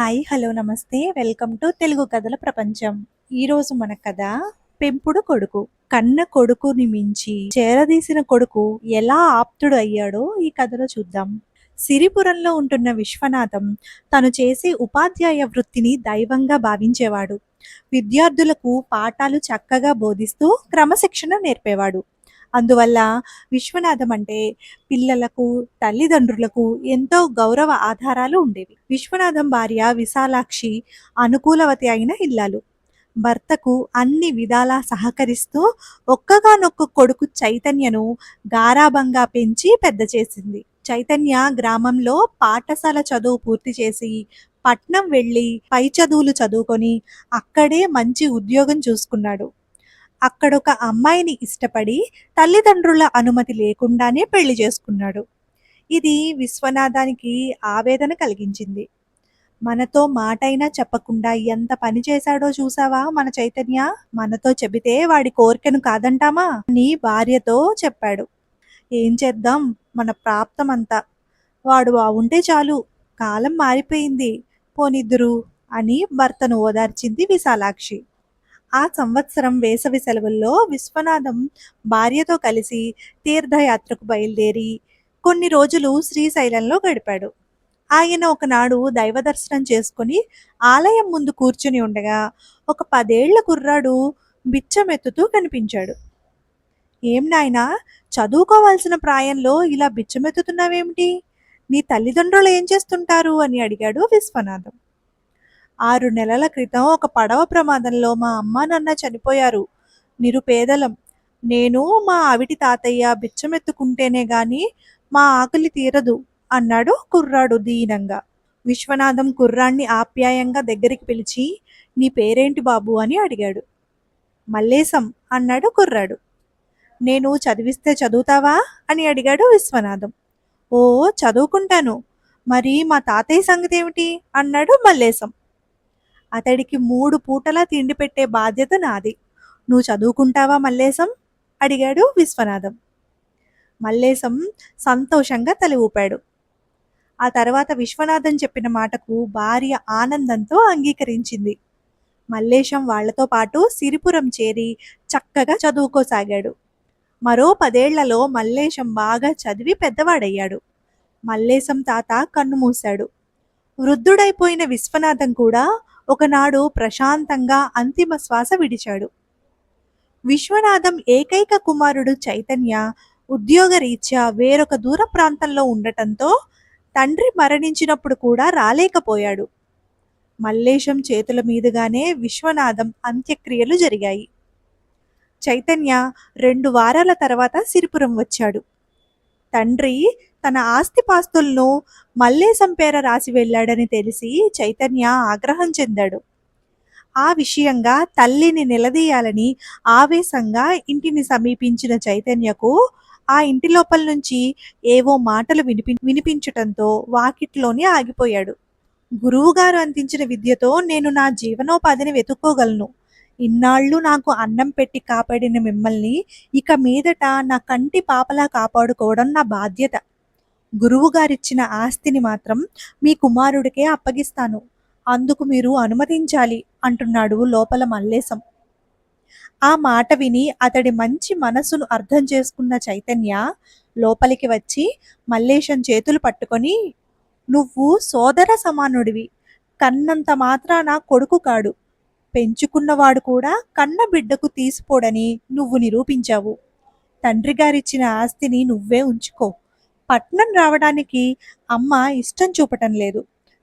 Hi hello నమస్తే. Welcome to Telugu కథల ప్రపంచం. ఈరోజు మన కథ పెంపుడు కొడుకు. కన్న కొడుకుని మించి చేరదీసిన కొడుకు ఎలా ఆప్తుడు అయ్యాడో ఈ కథలో చూద్దాం. సిరిపురంలో ఉంటున్న విశ్వనాథం తను చేసే ఉపాధ్యాయ వృత్తిని దైవంగా భావించేవాడు. విద్యార్థులకు పాఠాలు చక్కగా బోధిస్తూ క్రమశిక్షణ నేర్పేవాడు. అందువల్ల విశ్వనాథం అంటే పిల్లలకు తల్లిదండ్రులకు ఎంతో గౌరవ ఆధారాలు ఉండేవి. విశ్వనాథం భార్య విశాలాక్షి అనుకూలవతి అయిన ఇల్లాలు. భర్తకు అన్ని విధాలా సహకరిస్తూ ఒక్కగానొక్క కొడుకు చైతన్యను గారాభంగా పెంచి పెద్ద చేసింది. చైతన్య గ్రామంలో పాఠశాల చదువు పూర్తి చేసి పట్నం వెళ్ళి పై చదువులు చదువుకొని అక్కడే మంచి ఉద్యోగం చూసుకున్నాడు. అక్కడొక అమ్మాయిని ఇష్టపడి తల్లిదండ్రుల అనుమతి లేకుండానే పెళ్ళి చేసుకున్నాడు. ఇది విశ్వనాథానికి ఆవేదన కలిగించింది. మనతో మాటైనా చెప్పకుండా ఎంత పని చేశాడో చూసావా మన చైతన్య? మనతో చెబితే వాడి కోరికను కాదంటామా? నీ భార్యతో చెప్పాడు. ఏం చేద్దాం? మన ప్రాప్తం అంతా వాడు బాగుంటే చాలు. కాలం మారిపోయింది. పోనిద్దురు అని భర్తను ఓదార్చింది విశాలాక్షి. ఆ సంవత్సరం వేసవి సెలవుల్లో విశ్వనాథం భార్యతో కలిసి తీర్థయాత్రకు బయలుదేరి కొన్ని రోజులు శ్రీశైలంలో గడిపాడు. ఆయన ఒకనాడు దైవ దర్శనం చేసుకుని ఆలయం ముందు కూర్చుని ఉండగా ఒక పదేళ్ళ కుర్రాడు బిచ్చమెత్తుతూ కనిపించాడు. ఏం నాయనా చదువుకోవాల్సిన ప్రాయంలో ఇలా బిచ్చమెత్తుతున్నావేమిటి? నీ తల్లిదండ్రులు ఏం చేస్తుంటారు? అని అడిగాడు విశ్వనాథం. ఆరు నెలల క్రితం ఒక పడవ ప్రమాదంలో మా అమ్మ నాన్న చనిపోయారు. నిరుపేదలం. నేను మా ఆవిడి తాతయ్య బిచ్చమెత్తుకుంటేనే గాని మా ఆకలి తీరదు అన్నాడు కుర్రాడు దీనంగా. విశ్వనాథం కుర్రాన్ని ఆప్యాయంగా దగ్గరికి పిలిచి నీ పేరేంటి బాబు? అని అడిగాడు. మల్లేశం అన్నాడు కుర్రాడు. నేను చదివిస్తే చదువుతావా? అని అడిగాడు విశ్వనాథం. ఓ చదువుకుంటాను. మరి మా తాతయ్య సంగతి ఏమిటి అన్నాడు మల్లేశం. అతడికి మూడు పూటలా తిండి పెట్టే బాధ్యత నాది. నువ్వు చదువుకుంటావా మల్లేశం? అడిగాడు విశ్వనాథం. మల్లేశం సంతోషంగా తల ఊపాడు. ఆ తర్వాత విశ్వనాథం చెప్పిన మాటకు భార్య ఆనందంతో అంగీకరించింది. మల్లేశం వాళ్ళతో పాటు సిరిపురం చేరి చక్కగా చదువుకోసాగాడు. మరో పదేళ్ళలో మల్లేశం బాగా చదివి పెద్దవాడయ్యాడు. మల్లేశం తాత కన్ను మూశాడు. వృద్ధుడైపోయిన విశ్వనాథం కూడా ఒకనాడు ప్రశాంతంగా అంతిమ శ్వాస విడిచాడు. విశ్వనాథం ఏకైక కుమారుడు చైతన్య ఉద్యోగరీత్యా వేరొక దూర ప్రాంతంలో ఉండటంతో తండ్రి మరణించినప్పుడు కూడా రాలేకపోయాడు. మల్లేశం చేతుల మీదుగానే విశ్వనాథం అంత్యక్రియలు జరిగాయి. చైతన్య రెండు వారాల తర్వాత సిరిపురం వచ్చాడు. తండ్రి తన ఆస్తిపాస్తులను మల్లేశంపేర రాసి వెళ్ళాడని తెలిసి చైతన్య ఆగ్రహం చెందాడు. ఆ విషయంగా తల్లిని నిలదీయాలని ఆవేశంగా ఇంటిని సమీపించిన చైతన్యకు ఆ ఇంటి లోపల నుంచి ఏవో మాటలు వినిపి వినిపించటంతో వాకిట్లోనే ఆగిపోయాడు. గురువుగారు అందించిన విద్యతో నేను నా జీవనోపాధిని వెతుక్కోగలను. ఇన్నాళ్ళు నాకు అన్నం పెట్టి కాపాడిన మిమ్మల్ని ఇక మీదట నా కంటి పాపలా కాపాడుకోవడం నా బాధ్యత. గురువుగారిచ్చిన ఆస్తిని మాత్రం మీ కుమారుడికే అప్పగిస్తాను. అందుకు మీరు అనుమతించాలి అంటున్నాడు లోపల మల్లేశం. ఆ మాట విని అతడి మంచి మనసును అర్థం చేసుకున్న చైతన్య లోపలికి వచ్చి మల్లేశం చేతులు పట్టుకొని నువ్వు సోదర సమానుడివి. కన్నంత మాత్రాన కొడుకు కాడు. పెంచుకున్నవాడు కూడా కన్న బిడ్డకు తీసిపోడని నువ్వు నిరూపించావు. తండ్రి గారిచ్చిన ఆస్తిని నువ్వే ఉంచుకో. పట్నం రావడానికి అమ్మ ఇష్టం చూపటం లేదు.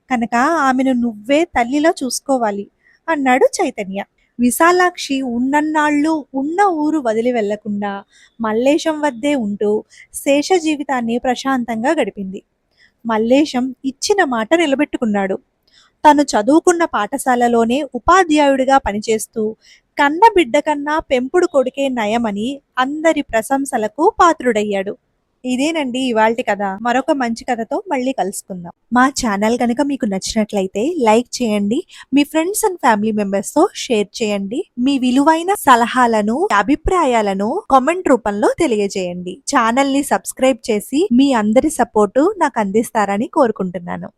కనుక ఆమెను నువ్వే తల్లిలో చూసుకోవాలి అన్నాడు చైతన్య. విశాలాక్షి ఉన్నన్నాళ్ళు ఉన్న ఊరు వదిలి వెళ్ళకుండా మల్లేశం వద్దే ఉంటూ శేష జీవితాన్ని ప్రశాంతంగా గడిపింది. మల్లేశం ఇచ్చిన మాట నిలబెట్టుకున్నాడు. తను చదువుకున్న పాఠశాలలోనే ఉపాధ్యాయుడిగా పనిచేస్తూ కన్న బిడ్డ కన్నా పెంపుడు కొడుకే నయమని అందరి ప్రశంసలకు పాత్రుడయ్యాడు. ఇదేనండి ఇవాల్టి కథ. మరొక మంచి కథతో మళ్ళీ కలుసుకుందాం. మా ఛానల్ కనుక మీకు నచ్చినట్లయితే లైక్ చేయండి మీ ఫ్రెండ్స్ అండ్ ఫ్యామిలీ మెంబర్స్తో షేర్ చేయండి మీ విలువైన సలహాలను అభిప్రాయాలను కామెంట్ రూపంలో తెలియజేయండి. ఛానల్ని సబ్స్క్రైబ్ చేసి మీ అందరి సపోర్టు నాకు అందిస్తారని కోరుకుంటున్నాను.